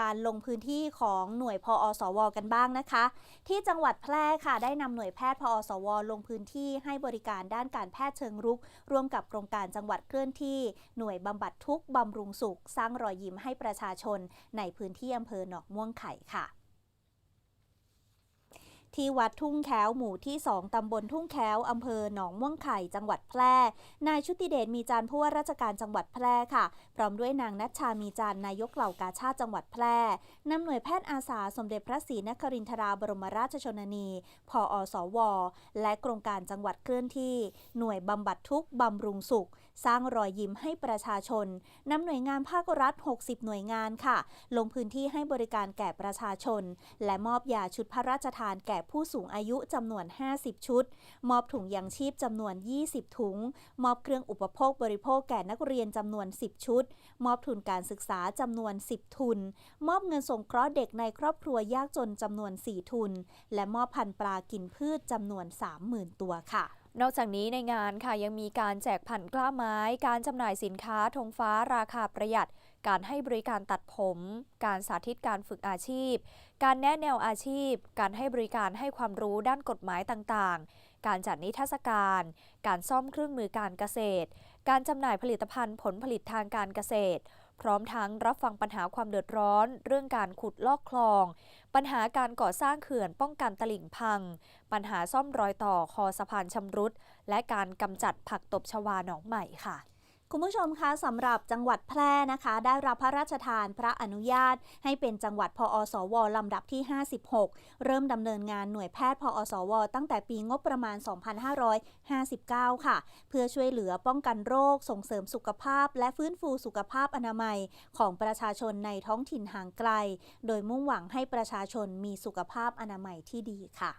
การลงพื้นที่ของหน่วยพออสว กันบ้างนะคะ ที่จังหวัดแพร่ค่ะได้นำหน่วยแพทย์พออสว ลงพื้นที่ให้บริการด้านการแพทย์เชิงรุก ร่วมกับโครงการจังหวัดเคลื่อนที่ หน่วยบำบัดทุกข์บำรุงสุข สร้างรอยยิ้มให้ประชาชน ในพื้นที่อำเภอหนองม่วงไข่ค่ะ ที่วัดทุ่งแค้วหมู่ที่ 2 ตำบลทุ่งแค้วอำเภอหนองม่วงไข่จังหวัดแพร่ นายชุติเดชมีจันผู้ว่าราชการจังหวัดแพร่ค่ะ พร้อมด้วยนางนัชชามีจันนายกเหล่ากาชาติจังหวัดแพร่นำหน่วยแพทย์อาสาสมเด็จพระศรีนครินทราบรมราชชนนีพออสว และโครงการจังหวัดเคลื่อนที่ หน่วยบำบัดทุกบำรุงสุข สร้างรอยยิ้มให้ประชาชนนำหน่วยงานภาครัฐ 60 หน่วยงานค่ะ ลงพื้นที่ให้บริการแก่ประชาชน และมอบยาชุดพระราชทานแก่ผู้สูงอายุจำนวน 50 ชุด มอบถุงยางชีพจำนวน 20 ถุง มอบเครื่องอุปโภคบริโภคแก่นักเรียนจำนวน 10 ชุด มอบทุนการศึกษาจำนวน 10 ทุน มอบเงินสงเคราะห์เด็กในครอบครัวยากจนจำนวน 4 ทุน และมอบพันปลากินพืชจำนวน 30,000 ตัวค่ะ นอกจากนี้ในงานค่ะยังมีการแจกผันกล้าไม้ การจำหน่ายสินค้าธงฟ้าราคาประหยัด การให้บริการตัดผม การสาธิตการฝึกอาชีพ การแนะแนวอาชีพ การให้บริการให้ความรู้ด้านกฎหมายต่างๆ การจัดนิทรรศการ การซ่อมเครื่องมือการเกษตร การจำหน่ายผลิตภัณฑ์ผลผลิตทางการเกษตร พร้อมทั้งรับฟังปัญหาความเดือดร้อน เรื่องการขุดลอกคลอง ปัญหาการก่อสร้างเขื่อนป้องกันตลิ่งพัง ปัญหาซ่อมรอยต่อคอสะพานชำรุด และการกำจัดผักตบชวาหนองใหม่ค่ะ คุณผู้ชมคะสำหรับจังหวัดแพร่นะคะ ได้รับพระราชทานพระอนุญาต ให้เป็นจังหวัดพอสวลำดับที่ 56 เริ่มดำเนินงานหน่วยแพทย์พอสว ตั้งแต่ปีงบประมาณ 2559 ค่ะ เพื่อช่วยเหลือป้องกันโรค ส่งเสริมสุขภาพ และฟื้นฟูสุขภาพอนามัยของประชาชนในท้องถิ่นห่างไกล โดยมุ่งหวังให้ประชาชนมีสุขภาพอนามัยที่ดีค่ะ